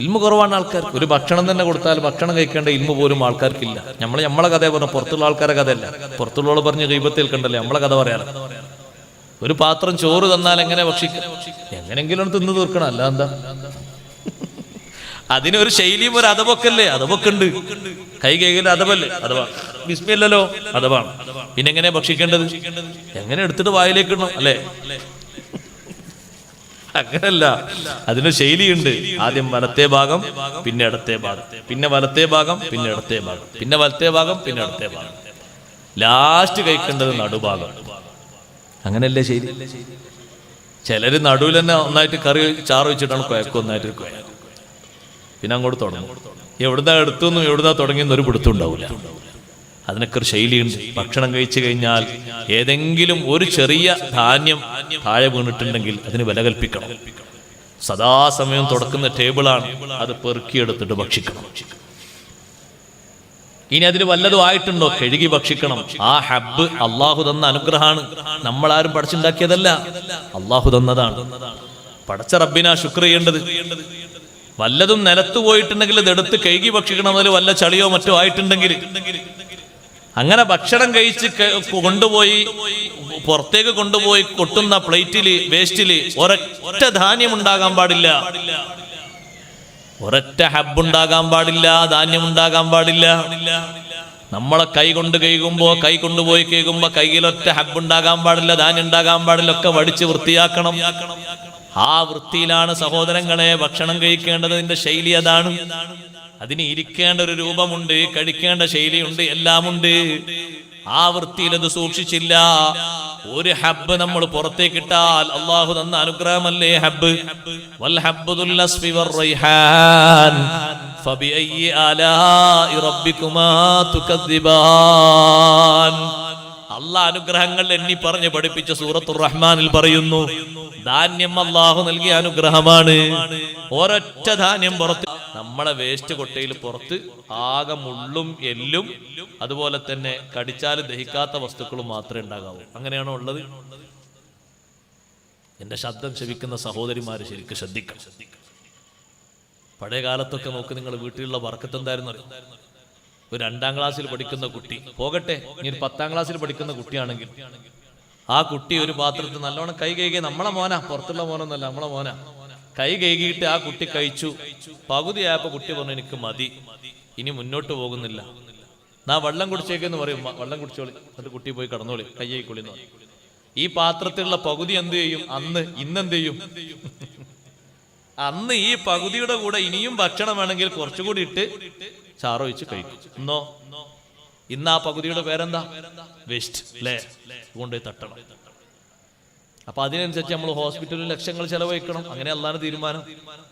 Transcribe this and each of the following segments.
ഇൽമ കുറവാണ് ആൾക്കാർക്ക്. ഒരു ഭക്ഷണം തന്നെ കൊടുത്താൽ ഭക്ഷണം കഴിക്കേണ്ട ഇൽമ പോലും ആൾക്കാർക്കില്ല. നമ്മൾ നമ്മളെ കഥ പറഞ്ഞു പുറത്തുള്ള ആൾക്കാരെ കഥയല്ല. പുറത്തുള്ളവൾ പറഞ്ഞ് ദൈവത്തിൽ കണ്ടല്ലേ നമ്മളെ കഥ പറയാറ്. ഒരു പാത്രം ചോറ് തന്നാൽ എങ്ങനെ ഭക്ഷിക്കും? എങ്ങനെങ്കിലും തിന്നു തീർക്കണം. അല്ല എന്താ? അതിനൊരു ശൈലിയും ഒരു അതവൊക്കല്ലേ അതവൊക്കെ ഉണ്ട് കൈ കൈകയിൽ അതവല്ലേ അഥവാ വിസ്മയല്ലോ അഥവാണ് പിന്നെ എങ്ങനെ ഭക്ഷിക്കേണ്ടത്? എങ്ങനെ എടുത്തിട്ട് വായിലേക്കിടണം അല്ലേ? അങ്ങനല്ല. അതിന് ശൈലിയുണ്ട്. ആദ്യം വലത്തെ ഭാഗം പിന്നെ ഇടത്തെ ഭാഗം. പിന്നെ വലത്തെ ഭാഗം പിന്നെ ഇടത്തെ ഭാഗം. പിന്നെ വലത്തെ ഭാഗം പിന്നെ ഇടത്തെ ഭാഗം. ലാസ്റ്റ് കഴിക്കേണ്ടത് നടുഭാഗം. അങ്ങനല്ലേ ശൈലി? ചിലര് നടുവിൽ തന്നെ ഒന്നായിട്ട് കറി ചാറ് വെച്ചിട്ടാണ് കുഴക്കം ഒന്നായിട്ട് കുഴ പിന്നെ അങ്ങോട്ട് തുടങ്ങും. എവിടുന്നാ എടുത്തുനിന്നും എവിടുന്നാ തുടങ്ങിയെന്ന് ഒരു പിടുത്തം ഉണ്ടാവില്ല അതിനൊക്കെ ഒരു ശൈലിയുണ്ട്. ഭക്ഷണം കഴിച്ചു കഴിഞ്ഞാൽ ഏതെങ്കിലും ഒരു ചെറിയ ധാന്യം താഴെ വീണിട്ടുണ്ടെങ്കിൽ അതിന് വില കൽപ്പിക്കണം. സദാസമയം തുടക്കുന്ന ടേബിളാണ് അത് പെറുക്കിയെടുത്തിട്ട് ഭക്ഷിക്കണം. ഇനി അതിന് വല്ലതും ആയിട്ടുണ്ടോ? കഴുകി ഭക്ഷിക്കണം. ആ ഹബ്ബ് അള്ളാഹു തന്ന അനുഗ്രഹമാണ്. നമ്മളാരും പഠിച്ചുണ്ടാക്കിയതല്ല അള്ളാഹു തന്നതാണ്. പഠിച്ച റബ്ബിനാ ശുക്ർ ചെയ്യേണ്ടത് വല്ലതും നിലത്ത് പോയിട്ടുണ്ടെങ്കിൽ ഇതെടുത്ത് കഴുകി ഭക്ഷിക്കണം. അതിൽ വല്ല ചളിയോ മറ്റോ ആയിട്ടുണ്ടെങ്കിൽ അങ്ങനെ ഭക്ഷണം കഴിച്ച് കൊണ്ടുപോയി പുറത്തേക്ക് കൊണ്ടുപോയി കൊട്ടുന്ന പ്ലേറ്റിൽ വേസ്റ്റിൽ ഒരൊറ്റ ധാന്യം ഉണ്ടാകാൻ പാടില്ല. ഒരൊറ്റ ഹബ്ബ് ഉണ്ടാകാൻ പാടില്ല ധാന്യം ഉണ്ടാകാൻ പാടില്ല. നമ്മളെ കൈ കൊണ്ട് കഴുകുമ്പോ കൈ കൊണ്ടുപോയി കേൾക്കുമ്പോ കയ്യിലൊറ്റ ഹബ്ബ് ഉണ്ടാകാൻ പാടില്ല ധാന്യം ഉണ്ടാകാൻ പാടില്ല ഒക്കെ വടിച്ച് വൃത്തിയാക്കണം. ആ വൃത്തിയിലാണ് സഹോദരങ്ങളെ ഭക്ഷണം കഴിക്കേണ്ടതിന്റെ ശൈലി അതാണ്. അതിന് ഇരിക്കേണ്ട ഒരു രൂപമുണ്ട് കഴിക്കേണ്ട ശൈലിയുണ്ട് എല്ലാമുണ്ട്. ആ വൃത്തിയിൽ അത് സൂക്ഷിച്ചില്ല. ഒരു ഹബ്ബ് നമ്മൾ പുറത്തേക്ക് ഇട്ടാൽ അള്ളാഹു തന്ന അനുഗ്രഹമല്ലേ ഹബ്ബ്? വൽ അള്ളാഹ് അനുഗ്രഹങ്ങൾ എണ്ണി പറഞ്ഞ് പഠിപ്പിച്ച സൂറത്തുർ റഹ്മാനിൽ പറയുന്നു ധാന്യം അള്ളാഹു നൽകിയ അനുഗ്രഹമാണ്. ഒരൊറ്റ ധാന്യം പുറത്ത് നമ്മളെ വേസ്റ്റ് കൊട്ടയിൽ പുറത്ത് ആകെ മുള്ളും എല്ലും അതുപോലെ തന്നെ കടിച്ചാൽ ദഹിക്കാത്ത വസ്തുക്കളും മാത്രമേ ഉണ്ടാകാവൂ. അങ്ങനെയാണോ ഉള്ളത്? എന്റെ ശബ്ദം ശവിക്കുന്ന സഹോദരിമാര് ശരിക്കും ശ്രദ്ധിക്കണം. പഴയ കാലത്തൊക്കെ നോക്ക് നിങ്ങൾ വീട്ടിലുള്ള വർക്കത്ത് എന്തായിരുന്നു? ഒരു രണ്ടാം ക്ലാസ്സിൽ പഠിക്കുന്ന കുട്ടി. പോകട്ടെ ഇനി ഒരു പത്താം ക്ലാസ്സിൽ പഠിക്കുന്ന കുട്ടിയാണെങ്കിൽ. ആ കുട്ടി ഒരു പാത്രത്തിൽ നല്ലോണം കൈ കൈകി നമ്മളെ മോനാ പുറത്തുള്ള മോനൊന്നല്ല നമ്മളെ മോനാ. കൈ കൈകിയിട്ട് ആ കുട്ടി കഴിച്ചു. പകുതിയായപ്പോ കുട്ടി പറഞ്ഞു എനിക്ക് മതി. ഇനി മുന്നോട്ട് പോകുന്നില്ല. നാ വെള്ളം കുടിച്ചേക്കെന്ന് പറയും. "മ- വെള്ളം കുടിച്ചോളി. എന്നിട്ട് കുട്ടി പോയി കടന്നോളി. കൈ കൈക്കൊള്ളി പറയും. ഈ പാത്രത്തിലുള്ള പകുതി എന്ത് ചെയ്യും? അന്ന് ഇന്ന് എന്ത് ചെയ്യും അന്ന് ഈ പകുതിയുടെ കൂടെ ഇനിയും ഭക്ഷണം വേണമെങ്കിൽ കുറച്ചുകൂടി ഇട്ട് ചാറൊഴിച്ച് കഴിക്കും. ഇന്നോ? ഇന്ന് ആ പകുതിയുടെ പേരെന്താ? വേസ്റ്റ്. അല്ലേ കൊണ്ടുപോയി തട്ടണം. അപ്പൊ അതിനനുസരിച്ച് നമ്മൾ ഹോസ്പിറ്റലിൽ ലക്ഷങ്ങൾ ചെലവഴിക്കണം. അങ്ങനെ അല്ലാതെ തീരുമാനം.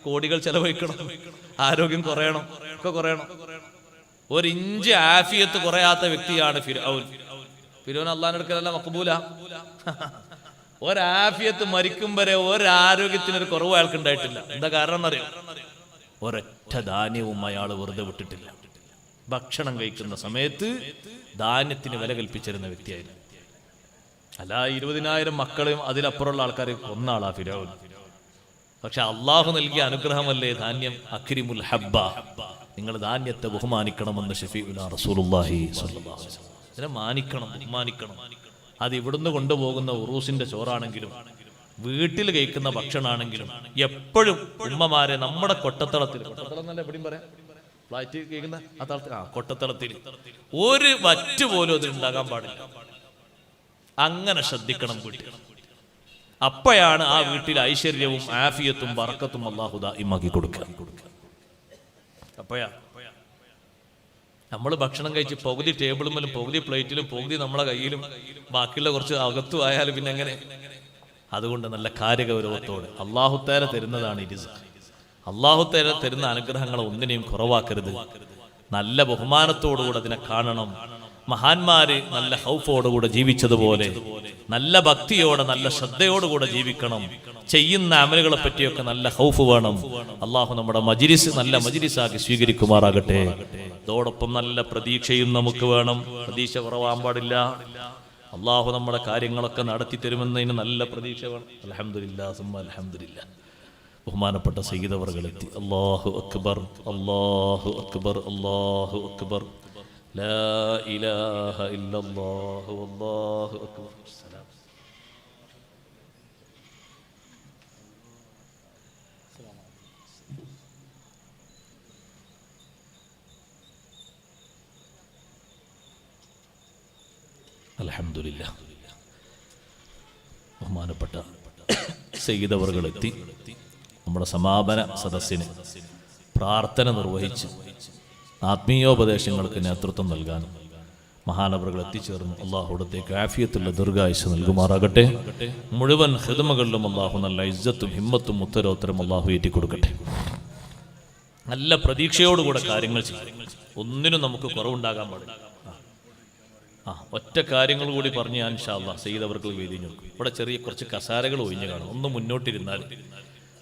കോടികൾ ചെലവഴിക്കണം. ആരോഗ്യം കുറയണം. ഒക്കെ കുറയണം. ഒരു ഇഞ്ച് ആഫിയത്ത് കുറയാത്ത വ്യക്തിയാണ് ഫിരോൻ ഫിരോൻ അള്ളാഹിനെടുക്കലല്ല മക്കബൂല ഒരാഫിയത്ത് മരിക്കും വരെ ഒരാരോഗ്യത്തിനൊരു കുറവ് അയാൾക്ക് ഉണ്ടായിട്ടില്ല. എന്താ കാരണം എന്നറിയോ? ഒരൊറ്റ ധാന്യവും അയാൾ വെറുതെ വിട്ടിട്ടില്ല. ഭക്ഷണം കഴിക്കുന്ന സമയത്ത് ധാന്യത്തിന് വില കൽപ്പിച്ചിരുന്ന വ്യക്തിയായിരുന്നു. അല്ല ഇരുപതിനായിരം മക്കളെയും അതിലപ്പുറമുള്ള ആൾക്കാരെ കൊന്നാളാ ഫിരോൻ പക്ഷെ അള്ളാഹു നൽകിയ അനുഗ്രഹമല്ലേ ധാന്യം? അഖിരിമുൽ ഹബ്ബ. നിങ്ങൾ ധാന്യത്തെ ബഹുമാനിക്കണമെന്ന് മാനിക്കണം ബഹുമാനിക്കണം. അത് ഇവിടുന്ന് കൊണ്ടുപോകുന്ന ഉറൂസിന്റെ ചോറാണെങ്കിലും വീട്ടിൽ കഴിക്കുന്ന ഭക്ഷണമാണെങ്കിലും എപ്പോഴും ഉമ്മമാരെ നമ്മുടെ കൊട്ടത്തളത്തിൽ ഫ്ലാറ്റ് കേൾക്കുന്ന ആ തളത്തിൽ കൊട്ടത്തളത്തിൽ. ഒരു വറ്റ് പോലും അതിൽ ഉണ്ടാകാൻ പാടില്ല. അങ്ങനെ ശ്രദ്ധിക്കണം വീട്ടിൽ അപ്പോഴാണ് ആ വീട്ടിൽ ഐശ്വര്യവും ആഫിയത്തും വറക്കത്തും അള്ളാഹുദ ഇമ്മാക്കി കൊടുക്കുക. അപ്പോഴാ നമ്മൾ ഭക്ഷണം കഴിച്ച് പകുതി ടേബിളുമ്മലും പകുതി പ്ലേറ്റിലും പകുതി നമ്മളെ കയ്യിലും ബാക്കിയുള്ള കുറച്ച് അകത്തും ആയാലും പിന്നെ എങ്ങനെ? അതുകൊണ്ട് നല്ല കാര്യഗൗരവത്തോടെ അള്ളാഹുത്തേര തരുന്നതാണ് ഇരിസ അള്ളാഹുത്തേര തരുന്ന അനുഗ്രഹങ്ങളെ ഒന്നിനെയും കുറവാക്കരുത്. നല്ല ബഹുമാനത്തോടുകൂടെ അതിനെ കാണണം. മഹാന്മാര് നല്ല ഹൗഫോടുകൂടെ ജീവിച്ചതുപോലെ നല്ല ഭക്തിയോടെ നല്ല ശ്രദ്ധയോടുകൂടെ ജീവിക്കണം. ചെയ്യുന്ന അമലുകളെ പറ്റിയൊക്കെ നല്ല ഹൗഫ് വേണം. അള്ളാഹു നമ്മുടെ മജിരിസ് നല്ല മജിരിസാക്കി സ്വീകരിക്കുമാറാകട്ടെ. അതോടൊപ്പം നല്ല പ്രതീക്ഷയും നമുക്ക് വേണം. പ്രതീക്ഷ കുറവാൻ പാടില്ല. അള്ളാഹു നമ്മുടെ കാര്യങ്ങളൊക്കെ നടത്തി തരുമെന്നതിന് നല്ല പ്രതീക്ഷ വേണം. അലഹമില്ല അലഹമില്ല ബഹുമാനപ്പെട്ട സയ്യിദവർകളെത്തി അള്ളാഹു അക്ബർ അള്ളാഹു അക്ബർ അള്ളാഹു അക്ബർ. ലാ ഇലാഹ ഇല്ലല്ലാഹു അല്ലാഹു അക്ബർ. സലാം. അൽഹംദുലില്ല ബഹുമാനപ്പെട്ട സയ്യിദവറുകളെത്തി നമ്മുടെ സമാപന സദസ്സിന് പ്രാർത്ഥന നിർവഹിച്ച് ആത്മീയോപദേശങ്ങൾക്ക് നേതൃത്വം നൽകാനും മഹാനവറുകൾ എത്തിച്ചേർന്ന് അള്ളാഹുടത്തേക്ക് ആഫിയത്തുള്ള ദീർഘായുസ് നൽകുമാറാകട്ടെ. മുഴുവൻ ഹിതമകളിലും അള്ളാഹു നല്ല ഇജ്ജത്തും ഹിമ്മത്തും ഉത്തരോത്തരം അള്ളാഹു ഏറ്റിക്കൊടുക്കട്ടെ. നല്ല പ്രതീക്ഷയോടുകൂടെ കാര്യങ്ങൾ ചെയ്യും. ഒന്നിനും നമുക്ക് കുറവുണ്ടാകാൻ പാടില്ല. ആ ഒറ്റ കാര്യങ്ങൾ കൂടി പറഞ്ഞ് ഞാൻ ഷാല്ല അവർക്ക് വേദി നോക്കും ഇവിടെ ചെറിയ കുറച്ച് കസാരകൾ ഒഴിഞ്ഞു കാണും. ഒന്ന് മുന്നോട്ടിരുന്നാൽ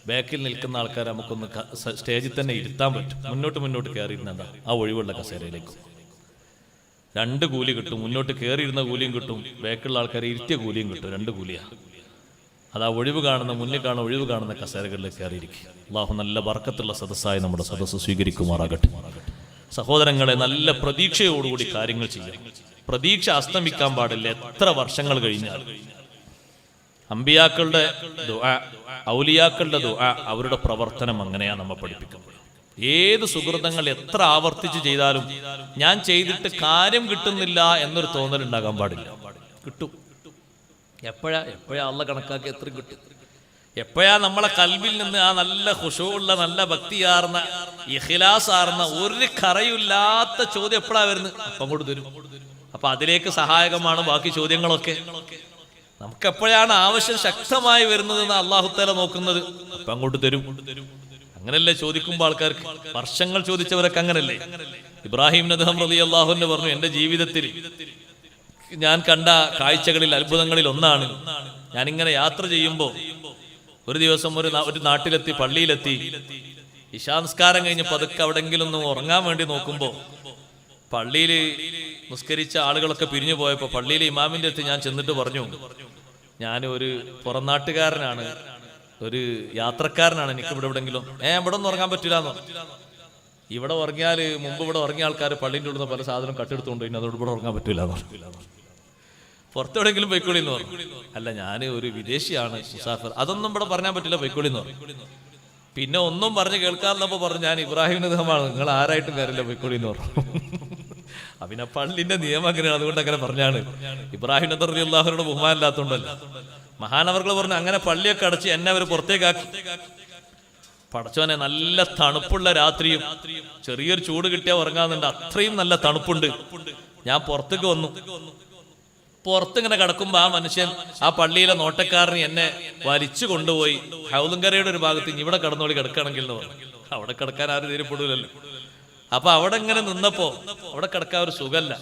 ബാക്കിൽ നിൽക്കുന്ന ആൾക്കാരെ നമുക്കൊന്ന് സ്റ്റേജിൽ തന്നെ ഇരുത്താൻ പറ്റും. മുന്നോട്ട് മുന്നോട്ട് കയറിയിരുന്നാ ആ ഒഴിവുള്ള കസേരയിലേക്ക്. രണ്ട് കൂലി കിട്ടും. മുന്നോട്ട് കയറിയിരുന്ന കൂലിയും കിട്ടും. ബാക്കിലുള്ള ആൾക്കാരെ ഇരുത്തിയ കൂലിയും കിട്ടും. രണ്ട് കൂലിയാ. അത് ആ ഒഴിവ് കാണുന്ന മുന്നിൽ കാണുന്ന ഒഴിവ് കാണുന്ന കസേരകളിലേക്ക് കയറിയിരിക്കും അള്ളാഹു നല്ല വർക്കത്തുള്ള സദസ്സായി നമ്മുടെ സദസ്സ് സ്വീകരിക്കുമാറാകട്ടെ. സഹോദരങ്ങളെ നല്ല പ്രതീക്ഷയോടുകൂടി കാര്യങ്ങൾ ചെയ്യാം. പ്രതീക്ഷ അസ്തമിക്കാൻ പാടില്ല. എത്ര വർഷങ്ങൾ കഴിഞ്ഞാൽ അമ്പിയാക്കളുടെ ദുആ ഔലിയാക്കളുടെ ദുആ അവരുടെ പ്രവർത്തനം അങ്ങനെയാണ് നമ്മൾ പഠിപ്പിക്കുന്നത്. ഏത് സുഹൃതങ്ങൾ എത്ര ആവർത്തിച്ച് ചെയ്താലും ഞാൻ ചെയ്തിട്ട് കാര്യം കിട്ടുന്നില്ല എന്നൊരു തോന്നൽ ഉണ്ടാകാൻ പാടില്ല. കിട്ടും. എപ്പോഴാ എപ്പോഴാ അള്ള കണക്കാക്കി എത്ര കിട്ടും? എപ്പോഴാ നമ്മളെ കൽവിൽ നിന്ന് ആ നല്ല ഹുഷുള്ള നല്ല ഭക്തിയാർന്ന ഇഖിലാസാർന്ന ഒരു കറയില്ലാത്ത ചോദ്യം എപ്പോഴാ വരുന്നത്? അപ്പം അങ്ങോട്ട് തരും. അപ്പൊ അതിലേക്ക് സഹായകമാണ് ബാക്കി ചോദ്യങ്ങളൊക്കെ. നമുക്ക് എപ്പോഴാണ് ആവശ്യം ശക്തമായി വരുന്നതെന്ന് അള്ളാഹുത്തല നോക്കുന്നത്? അപ്പൊ അങ്ങോട്ട് തരും. അങ്ങനല്ലേ ചോദിക്കുമ്പോൾ ആൾക്കാർക്ക്? വർഷങ്ങൾ ചോദിച്ചവരൊക്കെ അങ്ങനല്ലേ? ഇബ്രാഹിം നദഹം റലി അള്ളാഹുവിന്റെ പറഞ്ഞു എന്റെ ജീവിതത്തിൽ ഞാൻ കണ്ട കാഴ്ചകളിൽ അത്ഭുതങ്ങളിൽ ഒന്നാണ്. ഞാൻ ഇങ്ങനെ യാത്ര ചെയ്യുമ്പോൾ ഒരു ദിവസം ഒരു ഒരു നാട്ടിലെത്തി പള്ളിയിലെത്തി. ഇശാംസ്കാരം കഴിഞ്ഞ് പതുക്കെ അവിടെങ്കിലും ഒന്ന് ഉറങ്ങാൻ വേണ്ടി നോക്കുമ്പോൾ പള്ളിയിൽ നിസ്കരിച്ച ആളുകളൊക്കെ പിരിഞ്ഞു പോയപ്പോൾ പള്ളിയിലെ ഇമാമിന്റെ അടുത്ത് ഞാൻ ചെന്നിട്ട് പറഞ്ഞു ഞാൻ ഒരു പുറംനാട്ടുകാരനാണ് ഒരു യാത്രക്കാരനാണ് എനിക്ക് ഇവിടെ എവിടെങ്കിലും. ഏ ഇവിടെ ഒന്നും ഉറങ്ങാൻ പറ്റില്ലാന്നോ ഇവിടെ ഉറങ്ങിയാൽ മുമ്പ് ഇവിടെ ഉറങ്ങിയ ആൾക്കാർ പള്ളിന്റെ ഉള്ളിൽ പല സാധനം കട്ടെടുത്തുകൊണ്ട് ഇനി അതോട് ഇവിടെ ഉറങ്ങാൻ പറ്റില്ല പുറത്തെവിടെങ്കിലും പൊയ്ക്കോളി എന്ന് അല്ല ഞാൻ ഒരു വിദേശിയാണ് മുസാഫർ. അതൊന്നും ഇവിടെ പറഞ്ഞാൻ പറ്റില്ല പൊയ്ക്കോളി എന്ന് പിന്നെ ഒന്നും പറഞ്ഞ് കേൾക്കാറില്ലപ്പോ പറഞ്ഞു ഞാൻ ഇബ്രാഹിം നിഹമാണ് നിങ്ങൾ ആരായിട്ടും കാര്യമില്ല പൊയ്ക്കോളി എന്ന് പറഞ്ഞു പിന്നെ പള്ളിന്റെ നിയമം അങ്ങനെയാണ് അതുകൊണ്ട് അങ്ങനെ പറഞ്ഞാണ്. ഇബ്രാഹിം നദർ അള്ളാഹുനോട് ബഹുമാനില്ലാത്തോണ്ടല്ല. മഹാനവർകൾ പറഞ്ഞു അങ്ങനെ പള്ളിയൊക്കെ അടച്ച് എന്നെ അവർ പുറത്തേക്കാക്കി. പടച്ചോനെ നല്ല തണുപ്പുള്ള രാത്രിയും ചെറിയൊരു ചൂട് കിട്ടിയാൽ ഉറങ്ങാന്നുണ്ട്. അത്രയും നല്ല തണുപ്പുണ്ട്. ഞാൻ പുറത്തേക്ക് വന്നു. പുറത്തിങ്ങനെ കിടക്കുമ്പോ ആ മനുഷ്യൻ ആ പള്ളിയിലെ നോട്ടക്കാരന് എന്നെ വലിച്ചു കൊണ്ടുപോയി. ഹൗലങ്കരയുടെ ഒരു ഭാഗത്ത് ഇവിടെ കിടന്നോളി കിടക്കുകയാണെങ്കിൽ അവിടെ കിടക്കാൻ ആരും ധൈര്യപ്പെടൂലല്ലോ. അപ്പൊ അവിടെ ഇങ്ങനെ നിന്നപ്പോ അവിടെ കിടക്കാൻ ഒരു സുഖല്ല.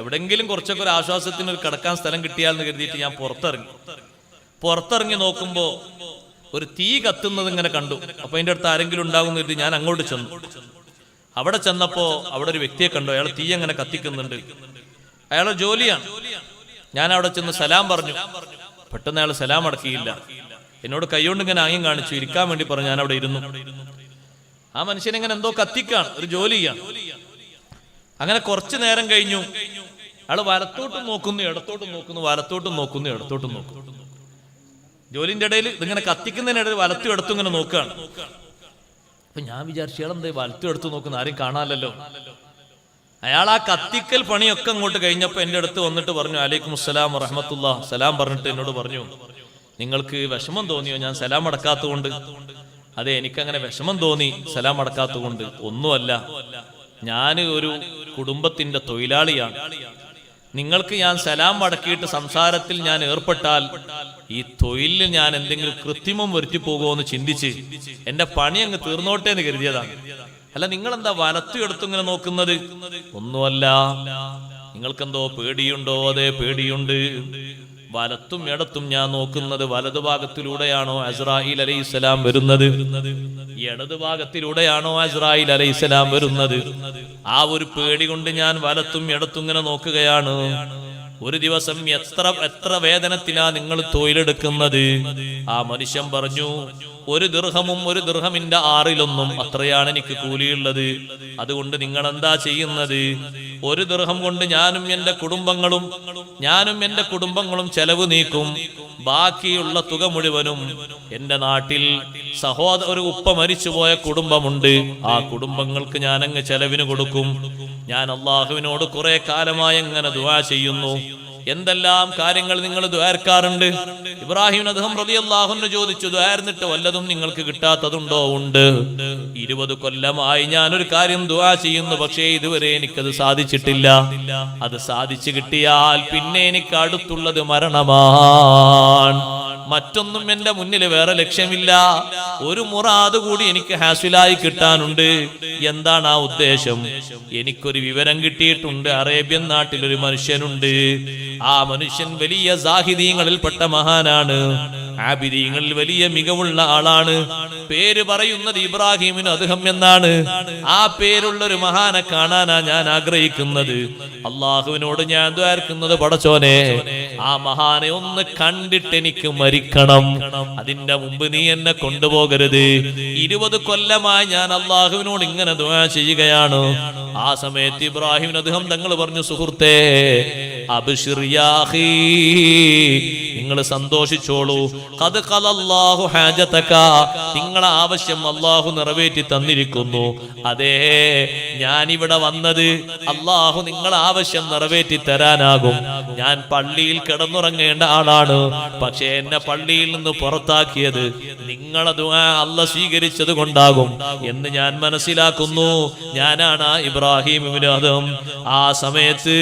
എവിടെങ്കിലും കുറച്ചൊക്കെ ഒരു ആശ്വാസത്തിന് ഒരു കിടക്കാൻ സ്ഥലം കിട്ടിയാലെന്ന് കരുതിയിട്ട് ഞാൻ പുറത്തിറങ്ങി. പുറത്തിറങ്ങി നോക്കുമ്പോ ഒരു തീ കത്തുന്നത് ഇങ്ങനെ കണ്ടു. അപ്പൊ അതിന്റെ അടുത്ത് ആരെങ്കിലും ഉണ്ടാകും എന്ന് കരുതി ഞാൻ അങ്ങോട്ട് ചെന്നു. അവിടെ ചെന്നപ്പോ അവിടെ ഒരു വ്യക്തിയെ കണ്ടു. അയാൾ തീ അങ്ങനെ കത്തിക്കുന്നുണ്ട്. അയാളെ ജോലിയാണ്. ഞാൻ അവിടെ ചെന്ന് സലാം പറഞ്ഞു. പെട്ടെന്ന് അയാൾ സലാം അടക്കിയില്ല എന്നോട് കൈകൊണ്ട് ഇങ്ങനെ ആംഗ്യം കാണിച്ചു. ഇരിക്കാൻ വേണ്ടി പറഞ്ഞു ഞാൻ അവിടെ ഇരുന്നു. ആ മനുഷ്യൻ ഇങ്ങനെ എന്തോ കത്തിക്കാണ് ഒരു ജോലിയാണ്. അങ്ങനെ കുറച്ചു നേരം കഴിഞ്ഞു. അയാൾ വലത്തോട്ട് നോക്കുന്നു ഇടത്തോട്ട് നോക്കുന്നു വലത്തോട്ട് നോക്കുന്നു ഇടത്തോട്ട് നോക്കുന്നു. ജോലിന്റെ ഇടയിൽ ഇതിങ്ങനെ കത്തിക്കുന്നതിനിടയിൽ വലത്തും ഇടത്തും ഇങ്ങനെ നോക്കുകയാണ് അപ്പൊ ഞാൻ വിചാരിച്ചു ഇയാൾ എന്താ വലത്തും എടുത്തു നോക്കുന്ന ആരും കാണാനല്ലോ അയാൾ ആ കത്തിക്കൽ പണിയൊക്കെ അങ്ങോട്ട് കഴിഞ്ഞപ്പോ എന്റെ അടുത്ത് വന്നിട്ട് പറഞ്ഞു അലൈക്കും അസ്സലാം റഹ്മത്തുള്ള സലാം പറഞ്ഞിട്ട് എന്നോട് പറഞ്ഞു നിങ്ങൾക്ക് വിഷമം തോന്നിയോ? ഞാൻ സലാം അടക്കാത്തതുകൊണ്ട്. അതെ എനിക്കങ്ങനെ വിഷമം തോന്നി. സലാം അടക്കാത്തതുകൊണ്ട്. ഒന്നുമല്ല. ഞാൻ ഒരു കുടുംബത്തിന്റെ തൊഴിലാളിയാണ്. നിങ്ങൾക്ക് ഞാൻ സലാം അടക്കിയിട്ട് സംസാരത്തിൽ ഞാൻ ഏർപ്പെട്ടാൽ ഈ തൊഴിലിൽ ഞാൻ എന്തെങ്കിലും കൃത്രിമം വരുത്തി പോകുമോ എന്ന് ചിന്തിച്ച് എന്റെ പണി അങ്ങ് തീർന്നോട്ടെ എന്ന് കരുതിയതാണ്. അല്ല നിങ്ങൾ എന്താ വലത്തു ഇങ്ങനെ നോക്കുന്നത്? ഒന്നുമല്ല. നിങ്ങൾക്കെന്തോ പേടിയുണ്ടോ? അതെ പേടിയുണ്ട്. വലത്തും ഇടത്തും ഞാൻ നോക്കുന്നത് വലതുഭാഗത്തിലൂടെയാണോ അസ്രായിൽ അലൈഹി അലൈഹിസ്സലാം വരുന്നത്? ഇടതുഭാഗത്തിലൂടെയാണോ അസ്രായിൽ അലൈഹി അലൈഹിസ്സലാം വരുന്നത്? ആ ഒരു പേടി കൊണ്ട് ഞാൻ വലത്തും ഇടത്തും ഇങ്ങനെ നോക്കുകയാണ്. ഒരു ദിവസം എത്ര എത്ര വേതനത്തിലാ നിങ്ങൾ തൊഴിലെടുക്കുന്നത്? ആ മനുഷ്യൻ പറഞ്ഞു ഒരു ദീർഘമും ഒരു ദീർഘമിന്റെ ആറിലൊന്നും അത്രയാണ് എനിക്ക് കൂലിയുള്ളത്. അതുകൊണ്ട് നിങ്ങൾ എന്താ ചെയ്യുന്നത്? ഒരു ദീർഘം കൊണ്ട് ഞാനും എന്റെ കുടുംബങ്ങളും ഞാനും എന്റെ കുടുംബങ്ങളും ചെലവ് നീക്കും. ബാക്കിയുള്ള തുക മുഴുവനും എന്റെ നാട്ടിൽ സഹോദര ഒരു ഉപ്പ മരിച്ചുപോയ കുടുംബമുണ്ട്. ആ കുടുംബങ്ങൾക്ക് ഞാൻ അങ്ങ് ചെലവിന് കൊടുക്കും. ഞാൻ അള്ളാഹുവിനോട് കുറെ കാലമായി അങ്ങനെ ദുവാ ചെയ്യുന്നു. എന്തെല്ലാം കാര്യങ്ങൾ നിങ്ങൾ ദ്വാരക്കാറുണ്ട് ഇബ്രാഹിം അദ്ദേഹം പ്രതി അള്ളാഹുന്ന് ചോദിച്ചു ദ്വാരന്നിട്ട് വല്ലതും നിങ്ങൾക്ക് കിട്ടാത്തതുണ്ടോ? ഉണ്ട്. ഇരുപത് കൊല്ലമായി ഞാനൊരു കാര്യം ദുആ ചെയ്യുന്നു പക്ഷേ ഇതുവരെ എനിക്കത് സാധിച്ചിട്ടില്ല. അത് സാധിച്ചു കിട്ടിയാൽ പിന്നെ എനിക്ക് അടുത്തുള്ളത് മരണമാണ്. മറ്റൊന്നും എന്റെ മുന്നിൽ വേറെ ലക്ഷ്യമില്ല. ഒരു മുറാദ് കൂടി എനിക്ക് ഹാസിലായി കിട്ടാനുണ്ട്. എന്താണ് ആ ഉദ്ദേശം? എനിക്കൊരു വിവരം കിട്ടിയിട്ടുണ്ട്. അറേബ്യൻ നാട്ടിൽ ഒരു മനുഷ്യനുണ്ട്. ആ മനുഷ്യൻ വലിയ സാഹിതീങ്ങളിൽപ്പെട്ട മഹാനാണ്. ആബിദീങ്ങളിൽ വലിയ മികവുള്ള ആളാണ്. പേര് പറയുന്നത് ഇബ്രാഹിമിന് അദ്ദേഹം എന്നാണ്. ആ പേരുള്ള ഒരു മഹാനെ കാണാനാ ഞാൻ ആഗ്രഹിക്കുന്നത്. അള്ളാഹുവിനോട് ഞാൻ ദ്വാർക്കുന്നത് പടച്ചോനെ ആ മഹാനെ ഒന്ന് കണ്ടിട്ട് എനിക്ക് മരിക്കണം. അതിന്റെ മുമ്പ് നീ എന്നെ കൊണ്ടുപോകരുത്. ഇരുപത് കൊല്ലമായി ഞാൻ അള്ളാഹുവിനോട് ഇങ്ങനെ ചെയ്യുകയാണ്. ആ സമയത്ത് ഇബ്രാഹിം അദ്ദേഹം തങ്ങൾ പറഞ്ഞു സുഹൃത്തേ അബ്ശിർ നിങ്ങൾ സന്തോഷിച്ചോളൂ. നിങ്ങളെ ആവശ്യം അള്ളാഹു നിറവേറ്റി തന്നിരിക്കുന്നു. അതേ ഞാൻ ഇവിടെ വന്നത് അള്ളാഹു നിങ്ങളെ ആവശ്യം നിറവേറ്റി തരാനാകും. ഞാൻ പള്ളിയിൽ കിടന്നുറങ്ങേണ്ട ആളാണ്. പക്ഷെ എന്നെ പള്ളിയിൽ നിന്ന് പുറത്താക്കിയത് നിങ്ങളെ ദുആ അല്ല സ്വീകരിച്ചത് കൊണ്ടാകും എന്ന് ഞാൻ മനസ്സിലാക്കുന്നു. ഞാനാണ് ആ ഇബ്രാഹിം വിനോദം ആ സമയത്ത്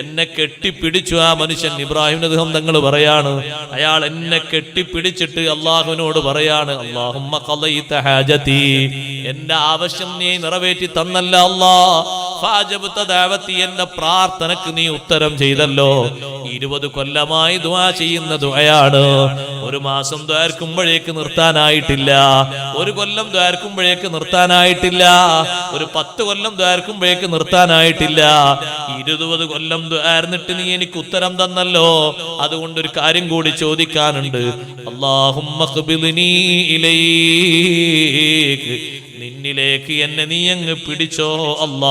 എന്നെ കെട്ടിപ്പിടിച്ചു ആ മനുഷ്യൻ ഇബ്രാഹിം അദ്ദേഹം തങ്ങൾ പറയാണ്. അയാൾ എന്നെ കെട്ടിപ്പിടിച്ചിട്ട് അള്ളാഹുവിനോട് പറയാണ് ഹാജതി. എന്റെ ആവശ്യം നീ നിറവേറ്റി തന്നല്ല അല്ലാ. ഫാജബുത്ത ദാവത്തി എന്റെ പ്രാർത്ഥനക്ക് നീ ഉത്തരം ചെയ്തല്ലോ. ഇരുപത് കൊല്ലമായി ദുആ ചെയ്യുന്ന ദുആയാണ്. ഒരു മാസം ദ്വാർക്കുമ്പോഴേക്ക് നിർത്താനായിട്ടില്ല. ഒരു കൊല്ലം ദ്വാർക്കുമ്പോഴേക്ക് നിർത്താനായിട്ടില്ല. ഒരു പത്ത് കൊല്ലം ദ്വാർക്കുമ്പോഴേക്ക് നിർത്താനായിട്ടില്ല. ഇരുപത് കൊല്ലം ദ്വാർന്നിട്ട് നീ എനിക്ക് ഉത്തരം തന്നല്ലോ. അതുകൊണ്ട് ഒരു കാര്യം കൂടി ചോദിക്കാനുണ്ട്. അള്ളാഹുമ്മ ഇലൈക്ക് നിന്നിലേക്ക് എന്നെ നീ അങ്ങ് പിടിച്ചോ? അല്ലാ.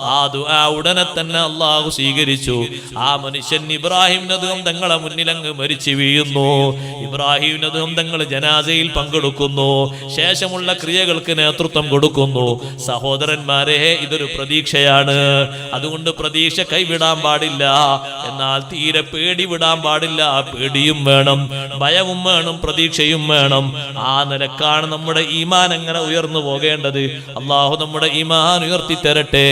ആ ദുആ ഉടനെ തന്നെ അള്ളാഹു സ്വീകരിച്ചു. ആ മനുഷ്യൻ ഇബ്രാഹിം നദും തങ്ങളെ മുന്നിൽ അങ്ങ് മരിച്ചു വീഴുന്നു. ഇബ്രാഹിം നദും തങ്ങൾ ജനാസയിൽ പങ്കെടുക്കുന്നു. ശേഷമുള്ള ക്രിയകൾക്ക് നേതൃത്വം കൊടുക്കുന്നു. സഹോദരന്മാരെ ഇതൊരു പ്രതീക്ഷയാണ്. അതുകൊണ്ട് പ്രതീക്ഷ കൈവിടാൻ പാടില്ല. എന്നാൽ തീരെ പേടി വിടാൻ പാടില്ല. പേടിയും വേണം ഭയവും വേണം പ്രതീക്ഷയും വേണം. ആ നിലക്കാണ് നമ്മുടെ ഈമാൻ എങ്ങനെ ഉയർന്നു പോകേണ്ടത്? അള്ളാഹു നമ്മുടെ ഈമാൻ ഉയർത്തി തരട്ടെ.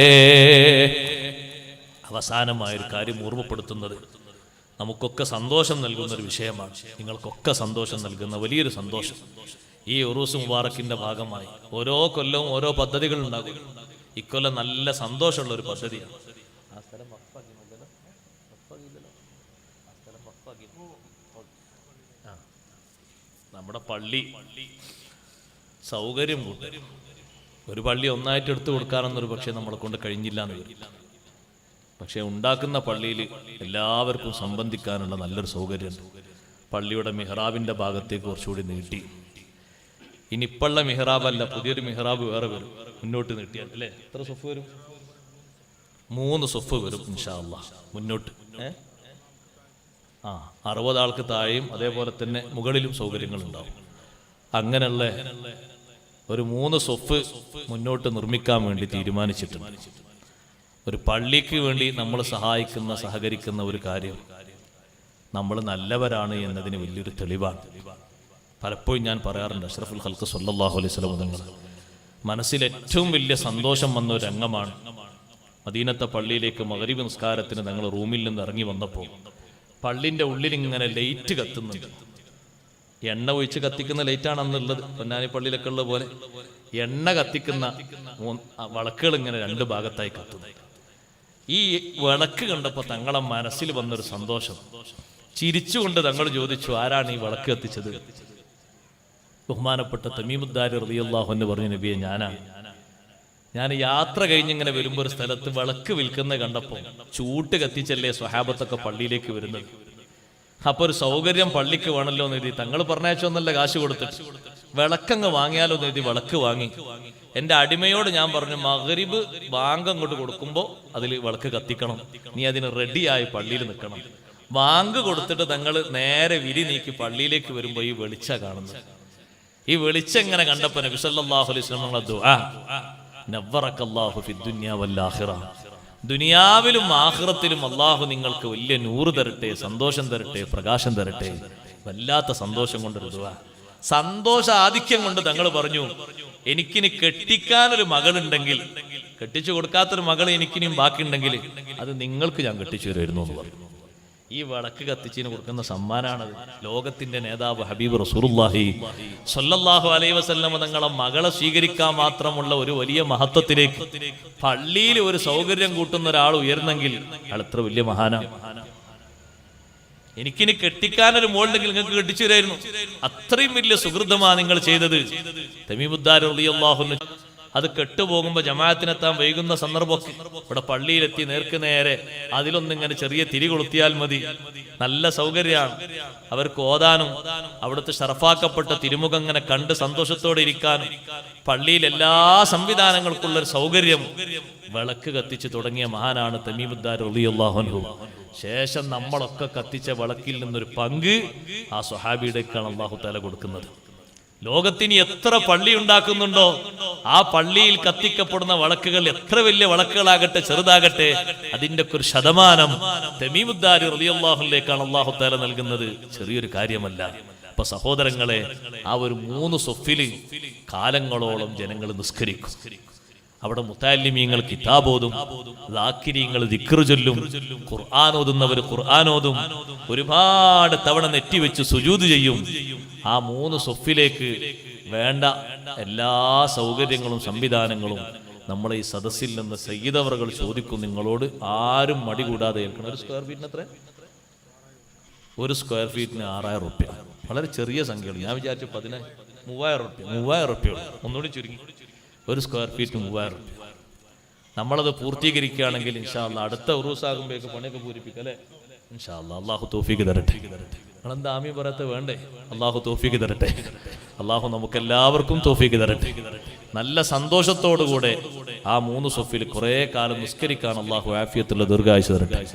അവസാനമായൊരു കാര്യം ഓർമ്മപ്പെടുത്തുന്നത് നമുക്കൊക്കെ സന്തോഷം നൽകുന്ന ഒരു വിഷയമാണ്. നിങ്ങൾക്കൊക്കെ സന്തോഷം നൽകുന്ന വലിയൊരു സന്തോഷം. ഈ ഉറൂസ് മുബാറക്കിന്റെ ഭാഗമായി ഓരോ കൊല്ലവും ഓരോ പദ്ധതികൾ ഉണ്ടാകും. ഇക്കൊല്ലം നല്ല സന്തോഷമുള്ള ഒരു പദ്ധതിയാണ്. നമ്മുടെ പള്ളി. സൗകര്യം കൂട്ടും ഒരു പള്ളി ഒന്നായിട്ട് എടുത്തു കൊടുക്കാനൊന്നൊരു പക്ഷേ നമ്മളെ കൊണ്ട് കഴിഞ്ഞില്ല എന്ന് വരും. പക്ഷേ ഉണ്ടാക്കുന്ന പള്ളിയിൽ എല്ലാവർക്കും സംബന്ധിക്കാനുള്ള നല്ലൊരു സൗകര്യമുണ്ട് പള്ളിയുടെ മിഹ്റാബിന്റെ ഭാഗത്തേക്ക് കുറച്ചുകൂടി നീട്ടി. ഇനി ഇപ്പുള്ള മിഹ്റാബല്ല പുതിയൊരു മിഹ്റാബ് വേറെ വരും. മുന്നോട്ട് നീട്ടിയാൽ അല്ലേ? എത്ര സൊഫ് വരും? മൂന്ന് സൊഫ് വരും ഇൻഷാ അല്ലാ മുന്നോട്ട് ആ അറുപതാൾക്ക് താഴെയും അതേപോലെ തന്നെ മുകളിലും സൗകര്യങ്ങളുണ്ടാവും അങ്ങനെയുള്ള ഒരു മൂന്ന് സ്വപ്പ് മുന്നോട്ട് നിർമ്മിക്കാൻ വേണ്ടി തീരുമാനിച്ചിട്ടുണ്ട്. ഒരു പള്ളിക്ക് വേണ്ടി നമ്മൾ സഹായിക്കുന്ന സഹകരിക്കുന്ന ഒരു കാര്യം. നമ്മൾ നല്ലവരാണ് എന്നതിന് വലിയൊരു തെളിവാണ്. പലപ്പോഴും ഞാൻ പറയാറുണ്ട് അഷ്റഫുൽ ഹൽക്ക് സല്ലാഹു അലൈഹി സ്വലം നിങ്ങൾ മനസ്സിൽ ഏറ്റവും വലിയ സന്തോഷം വന്ന ഒരു രംഗമാണ് മദീനത്തെ പള്ളിയിലേക്ക് മഗ്‌രിബ് നിസ്കാരത്തിന് ഞങ്ങൾ റൂമിൽ നിന്ന് ഇറങ്ങി വന്നപ്പോൾ പള്ളിന്റെ ഉള്ളിൽ ഇങ്ങനെ ലൈറ്റ് കത്തുന്നുണ്ട്. എണ്ണ ഒഴിച്ച് കത്തിക്കുന്ന ലൈറ്റാണ് അന്നുള്ളത്. പൊന്നാനി പള്ളിയിലൊക്കെ ഉള്ള പോലെ. എണ്ണ കത്തിക്കുന്ന വളക്കുകൾ ഇങ്ങനെ രണ്ട് ഭാഗത്തായി കത്തുന്നു. ഈ വിളക്ക് കണ്ടപ്പോൾ തങ്ങളെ മനസ്സിൽ വന്നൊരു സന്തോഷം. ചിരിച്ചുകൊണ്ട് തങ്ങൾ ചോദിച്ചു ആരാണ് ഈ വിളക്ക് കത്തിച്ചത്? ബഹുമാനപ്പെട്ട തമീമുദ്ദാരി റളിയല്ലാഹു എന്ന് പറഞ്ഞു നബിയെ ഞാനാണ് ഞാൻ യാത്ര കഴിഞ്ഞിങ്ങനെ വരുമ്പോൾ ഒരു സ്ഥലത്ത് വിളക്ക് വിൽക്കുന്ന കണ്ടപ്പോൾ ചൂട്ട് കത്തിച്ചല്ലേ സ്വഹാബത്തൊക്കെ പള്ളിയിലേക്ക് വരുന്നത്? അപ്പൊ ഒരു സൗകര്യം പള്ളിക്ക് വേണമല്ലോ എന്ന് തങ്ങൾ പറഞ്ഞയച്ചൊന്നല്ല കാശ് കൊടുത്തിട്ട്. വിളക്കങ്ങ് വാങ്ങിയാലോ എന്ന് വിളക്ക് വാങ്ങി. എന്റെ അടിമയോട് ഞാൻ പറഞ്ഞു മകരിബ് ബാങ്ക് അങ്ങോട്ട് കൊടുക്കുമ്പോ അതിൽ വിളക്ക് കത്തിക്കണം. നീ അതിന് റെഡിയായി പള്ളിയിൽ നിൽക്കണം. വാങ്ക് കൊടുത്തിട്ട് തങ്ങൾ നേരെ വിരി നീക്കി പള്ളിയിലേക്ക് വരുമ്പോ ഈ വെളിച്ച കാണുന്നത്. ഈ വെളിച്ചം ഇങ്ങനെ കണ്ടപ്പോ നബി സല്ലല്ലാഹു അലൈഹി വസല്ലം നമ്മളെ ദുആ. വല്ലാഖിറ ദുനിയാവിലും ആഹ്റത്തിലും അള്ളാഹു നിങ്ങൾക്ക് വലിയ നൂറ് തരട്ടെ സന്തോഷം തരട്ടെ പ്രകാശം തരട്ടെ. വല്ലാത്ത സന്തോഷം കൊണ്ടൊരു ദുആ. സന്തോഷ ആധിക്യം കൊണ്ട് തങ്ങൾ പറഞ്ഞു എനിക്കിനി കെട്ടിക്കാനൊരു മകളുണ്ടെങ്കിൽ കെട്ടിച്ചു കൊടുക്കാത്തൊരു മകൾ എനിക്കിനിയും ബാക്കിയുണ്ടെങ്കിൽ അത് നിങ്ങൾക്ക് ഞാൻ കെട്ടിച്ചു തരുമായിരുന്നു എന്ന് പറഞ്ഞു. ഈ വിളക്ക് കത്തിച്ചിന് കൊടുക്കുന്ന സമ്മാനാണത്. ലോകത്തിന്റെ നേതാവ് ഹബീബ് റസൂലുള്ളാഹി സൊല്ലാഹു അലൈ വസ്ല്ലം തങ്ങളെ മകളെ സ്വീകരിക്കാൻ മാത്രമുള്ള ഒരു വലിയ മഹത്വത്തിലേക്ക് പള്ളിയിൽ ഒരു സൗകര്യം കൂട്ടുന്ന ഒരാൾ ഉയർന്നെങ്കിൽ അയാൾ വലിയ മഹാനാണ് എനിക്കിനി കെട്ടിക്കാനൊരു മോളുണ്ടെങ്കിൽ നിങ്ങൾക്ക് കെട്ടിച്ചു തരായിരുന്നു. അത്രയും വലിയ സുഹൃതമാണ് നിങ്ങൾ ചെയ്തത്. തമീമുദ്ദാറുള്ളാഹുന് അത് കെട്ടുപോകുമ്പോ ജമാഅത്തിനെത്താൻ വൈകുന്ന സന്ദർഭമൊക്കെ. ഇവിടെ പള്ളിയിലെത്തി നേർക്ക് നേരെ അതിലൊന്നിങ്ങനെ ചെറിയ തിരി കൊളുത്തിയാൽ മതി. നല്ല സൗകര്യമാണ്. അവർക്ക് ഓതാനും അവിടുത്തെ ഷറഫാക്കപ്പെട്ട തിരുമുഖം ഇങ്ങനെ കണ്ട് സന്തോഷത്തോടെ ഇരിക്കാനും പള്ളിയിൽ എല്ലാ സംവിധാനങ്ങൾക്കുള്ള ഒരു സൗകര്യം വിളക്ക് കത്തിച്ച് തുടങ്ങിയ മഹാനാണ് അള്ളാഹുൻഹു ശേഷം നമ്മളൊക്കെ കത്തിച്ച വിളക്കിൽ നിന്നൊരു പങ്ക് ആ സ്വഹാബിയുടേക്കാണ് അള്ളാഹു തല കൊടുക്കുന്നത്. ലോകത്തിന് എത്ര പള്ളി ഉണ്ടാക്കുന്നുണ്ടോ ആ പള്ളിയിൽ കത്തിക്കപ്പെടുന്ന വളക്കുകൾ എത്ര വലിയ വളക്കുകളാകട്ടെ ചെറുതാകട്ടെ അതിന്റെ ഒക്കെ ഒരു ശതമാനം തെമീമുദ്ദാരി റളിയല്ലാഹുലേക്കാണ് അള്ളാഹുത്താല നൽകുന്നത്. ചെറിയൊരു കാര്യമല്ല. അപ്പൊ സഹോദരങ്ങളെ ആ ഒരു മൂന്ന് സൊഫിൽ കാലങ്ങളോളം ജനങ്ങൾ നിസ്കരിക്കും. അവിടെ മുത്താലിമീങ്ങൾ കിതാബോതും ലാക്കിരിയങ്ങൾ ദിക്റു ചൊല്ലും ഖുർആൻ ഓതുന്നവർ ഖുർആൻ ഓതും ഒരുപാട് തവണ നെറ്റിവെച്ച് സുജൂത് ചെയ്യും. ആ മൂന്ന് സൊഫിലേക്ക് വേണ്ട എല്ലാ സൗകര്യങ്ങളും സംവിധാനങ്ങളും നമ്മൾ ഈ സദസ്സിൽ നിന്ന് സയ്യിദവറുകൾ ചോദിക്കും നിങ്ങളോട് ആരും മടി കൂടാതെ ഏൽക്കണം. ഒരു സ്ക്വയർ ഫീറ്റിന് എത്ര? ഒരു സ്ക്വയർ ഫീറ്റിന് ആറായിരം റുപ്യ. വളരെ ചെറിയ സംഖ്യയുള്ളൂ. ഞാൻ വിചാരിച്ചു പതിനായിരം മൂവായിരം റുപ്യ. മൂവായിരം റുപ്യ ഒന്നുകൂടി ചുരുങ്ങി. ഒരു സ്ക്വയർ ഫീറ്റ് മൂവായിരം റുപ്യ നമ്മളത് പൂർത്തീകരിക്കുകയാണെങ്കിൽ ഇൻഷാല്ല അടുത്ത ഉറൂസാകുമ്പോഴേക്ക് പണിയൊക്കെ പൂരിപ്പിക്കല്ലേ ഇൻഷാല്ല അള്ളാഹു തോഫിക്ക് തരട്ടെ. നിങ്ങളെന്താ ആമി പറയത്ത്? വേണ്ടേ? അള്ളാഹു തോഫിക്ക് തരട്ടെ. അള്ളാഹു നമുക്ക് എല്ലാവർക്കും തോഫിക്ക് തരട്ടെ. നല്ല സന്തോഷത്തോടുകൂടെ ആ മൂന്ന് സൊഫിൽ കുറെ കാലം നിസ്കരിക്കാൻ അള്ളാഹു ആഫിയത്തുള്ള ദീർഘായുസ് തരട്ടെ.